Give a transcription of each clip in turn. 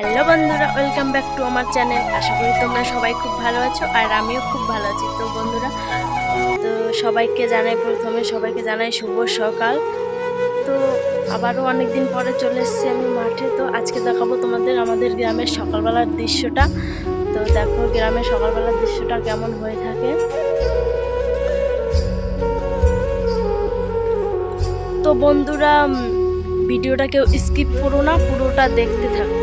Hello বন্ধুরা welcome back to আমার channel আশা করি তোমরা সবাই খুব ভালো আছো, আর আমিও খুব ভালো আছি। তো বন্ধুরা, তো সবাইকে জানাই প্রথমে, সবাইকে জানাই শুভ সকাল। তো আবারও অনেক দিন পরে চলে এসেছি আমি মাঠে। তো আজকে দেখাবো তোমাদের আমাদের গ্রামের সকালবেলার দৃশ্যটা। তো দেখো, গ্রামের সকালবেলার দৃশ্যটা কেমন হয়ে থাকে। তো বন্ধুরা ভিডিওটা কেউ স্কিপ করো না, পুরোটা দেখতে থাকো।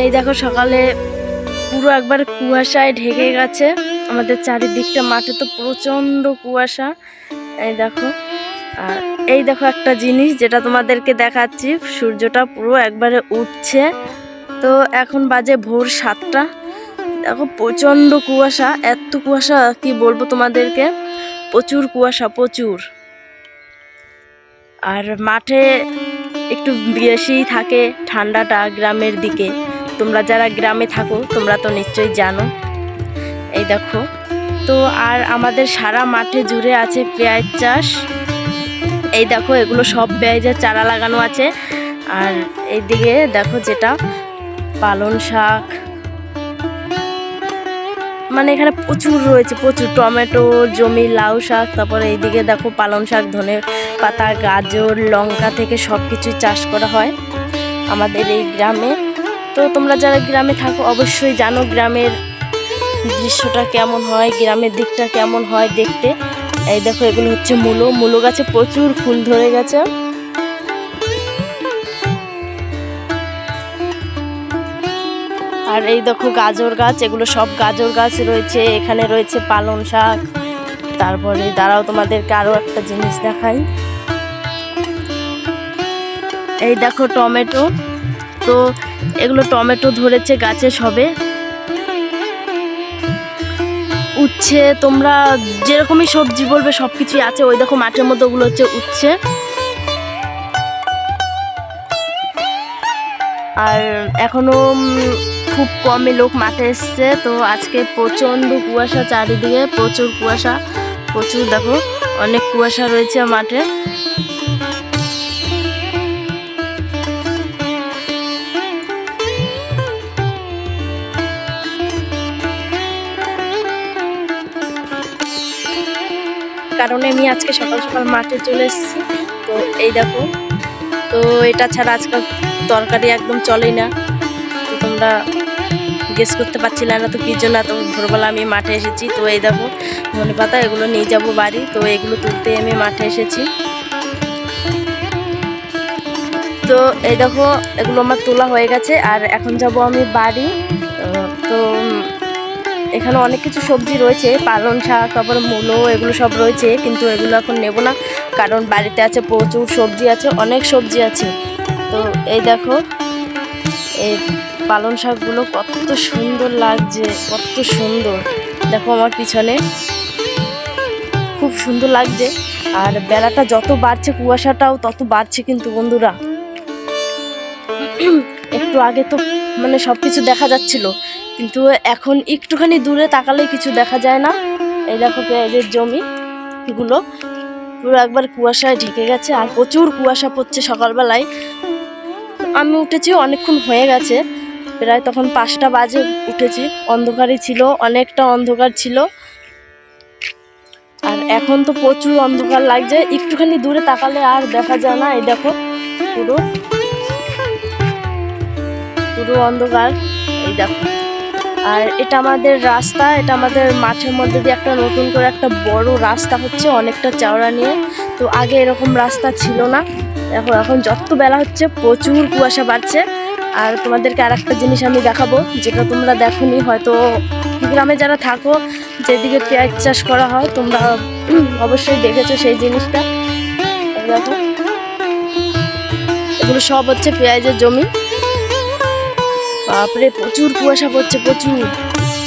এই দেখো সকালে পুরো একবার কুয়াশায় ঢেকে গেছে। আমাদের চারিদিকটা মাঠে তো প্রচণ্ড কুয়াশা। এই দেখো। আর এই দেখো একটা জিনিস যেটা তোমাদেরকে দেখাচ্ছি, সূর্যটা পুরো একবারে উঠছে। তো এখন বাজে ভোর সাতটা। দেখো প্রচণ্ড কুয়াশা, এত কুয়াশা কি বলব তোমাদেরকে? প্রচুর কুয়াশা, প্রচুর। আর মাঠে একটু বেশি থাকে ঠান্ডাটা গ্রামের দিকে। তোমরা যারা গ্রামে থাকো, তোমরা তো নিশ্চয়ই জানো। এই দেখো, তো আর আমাদের সারা মাঠে জুড়ে আছে পেঁয়াজ চাষ। এই দেখো, এগুলো সব পেঁয়াজের চারা লাগানো আছে। আর এইদিকে দেখো যেটা পালন শাক। মানে এখানে প্রচুর রয়েছে, প্রচুর টমেটো, জমি, লাউ শাক, তারপরে এইদিকে দেখো পালন শাক, ধনে পাতা, গাজর, লঙ্কা থেকে সব কিছু চাষ করা হয়। আমাদের এই গ্রামে তো তোমরা যারা গ্রামে থাকো, অবশ্যই জানো গ্রামের দৃশ্যটা কেমন হয়, গ্রামের দিকটা কেমন হয় দেখতে। এই দেখো, এগুলো হচ্ছে মূলো। মূলো গাছে প্রচুর ফুল ধরে গেছে। আর এই দেখো গাজর গাছ, এগুলো সব গাজর গাছ রয়েছে। এখানে রয়েছে পালং শাক। তারপরে দাঁড়াও, তোমাদেরকে আরও একটা জিনিস দেখাই। এই দেখো টমেটো। তো এগুলো টমেটো ধরেছে গাছে সবে। উচ্ছে, তোমরা যেরকমই সবজি বলবে সব কিছুই আছে। ওই দেখো মাঠের মধ্যে ওগুলো হচ্ছে উচ্ছে। আর এখনও খুব কমই লোক মাঠে এসছে। তো আজকে প্রচণ্ড কুয়াশা চারিদিকে, প্রচুর কুয়াশা, প্রচুর দেখো, অনেক কুয়াশা রয়েছে মাঠে। কারণে আমি আজকে সকাল সকাল মাঠে চলে এসেছি। তো এই দেখো, তো এটা ছাড়া আজকাল তরকারি একদম চলেই না। তো তোমরা গেস করতে পারছিলে না তো কী জন্য এত ভোরবেলা আমি মাঠে এসেছি। তো এই দেখো ধনে পাতা এগুলো নিয়ে যাব বাড়ি। তো এগুলো তুলতে আমি মাঠে এসেছি। তো এই দেখো, এগুলো আমার তোলা হয়ে গেছে। আর এখন যাব আমি বাড়ি। তো এখানে অনেক কিছু সবজি রয়েছে, পালং শাক তারপরে মূলো, এগুলো সব রয়েছে, কিন্তু এগুলো এখন নেব না, কারণ বাড়িতে আছে প্রচুর সবজি আছে, অনেক সবজি আছে। তো এই দেখো, এই পালং শাকগুলো কত সুন্দর লাগছে, কত সুন্দর। দেখো আমার পিছনে, খুব সুন্দর লাগছে, আর বেলাটা যত বাড়ছে কুয়াশাটাও তত বাড়ছে কিন্তু বন্ধুরা। একটু আগে তো মানে সব কিছু দেখা যাচ্ছিল কিন্তু এখন একটুখানি দূরে তাকালে কিছু দেখা যায় না। এই দেখো পেঁয়াজের জমি গুলো পুরো একবার কুয়াশায় ঢেকে গেছে আর প্রচুর কুয়াশা পড়ছে সকালবেলায়। আমি উঠেছি অনেকক্ষণ হয়ে গেছে, প্রায় তখন পাঁচটা বাজে উঠেছি। অন্ধকারই ছিল, অনেকটা অন্ধকার ছিল। আর এখন তো প্রচুর অন্ধকার লাগছে, একটুখানি দূরে তাকালে আর দেখা যায় না, এই দেখো পুরো। পুরো অন্ধকার, এই দেখো। আর এটা আমাদের রাস্তা, এটা আমাদের মাঠের মধ্যে দিয়ে একটা নতুন করে একটা বড় রাস্তা হচ্ছে অনেকটা চওড়া নিয়ে। তো আগে এরকম রাস্তা ছিল না। দেখো এখন যত বেলা হচ্ছে প্রচুর কুয়াশা বাড়ছে। আর তোমাদেরকে আর একটা জিনিস আমি দেখাবো, যেটা তোমরা দেখোনি, হয়তো গ্রামে যারা থাকো, যেদিকে পেঁয়াজ চাষ করা হয়, তোমরা অবশ্যই দেখেছ সেই জিনিসটা। দেখো। এগুলো সব হচ্ছে পেঁয়াজের জমি। বাপরে, প্রচুর কুয়াশা পড়ছে, প্রচুর।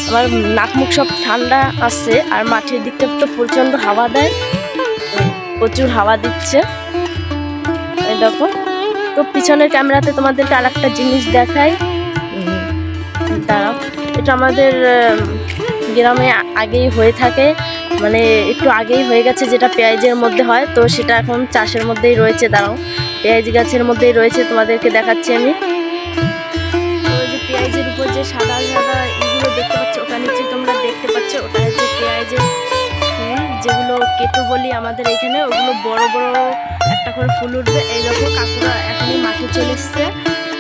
আমার নাক মুখ সব ঠান্ডা আসছে আর মাঠের দিকটা তো প্রচণ্ড হাওয়া দেয়। প্রচুর হাওয়া দিচ্ছে। দেখো, তো পিছনের ক্যামেরাতে তোমাদেরকে আর একটা জিনিস দেখাই। দাঁড়াও, এটা আমাদের গ্রামে আগেই হয়ে থাকে। মানে একটু আগেই হয়ে গেছে যেটা পেঁয়াজের মধ্যে হয়, তো সেটা এখন চাষের মধ্যেই রয়েছে। দাঁড়াও, পেঁয়াজ গাছের মধ্যেই রয়েছে, তোমাদেরকে দেখাচ্ছি আমি। যে সাদা সাদা এগুলো দেখতে পাচ্ছ, ওটা নিচে তোমরা দেখতে পাচ্ছ। ওটা হচ্ছে পেঁয়াজের ফুল যেগুলো কেটু বলি আমাদের এখানে, ওগুলো বড় বড় একটা করে ফুল উঠবে। এই দেখো কাকুরা এখনই মাঠে চলে এসছে।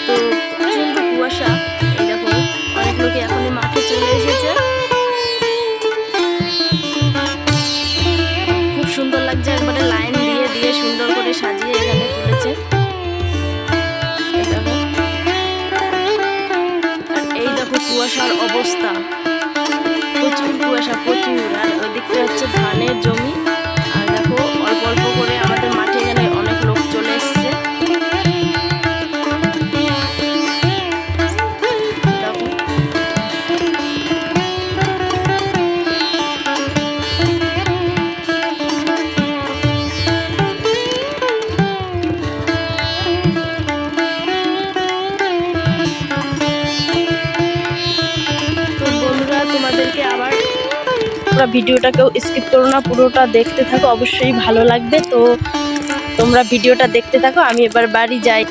তো প্রচণ্ড কুয়াশা। কুয়াশার অবস্থা। প্রচুর কুয়াশা প্রচুর। আর ওইদিকটা হচ্ছে ধানের জমি। তোমাদেরকে আবার তোমরা ভিডিওটাকেও স্কিপ করো না, পুরোটা দেখতে থাকো, অবশ্যই ভালো লাগবে। তো তোমরা ভিডিওটা দেখতে থাকো, আমি এবার বাড়ি যাই।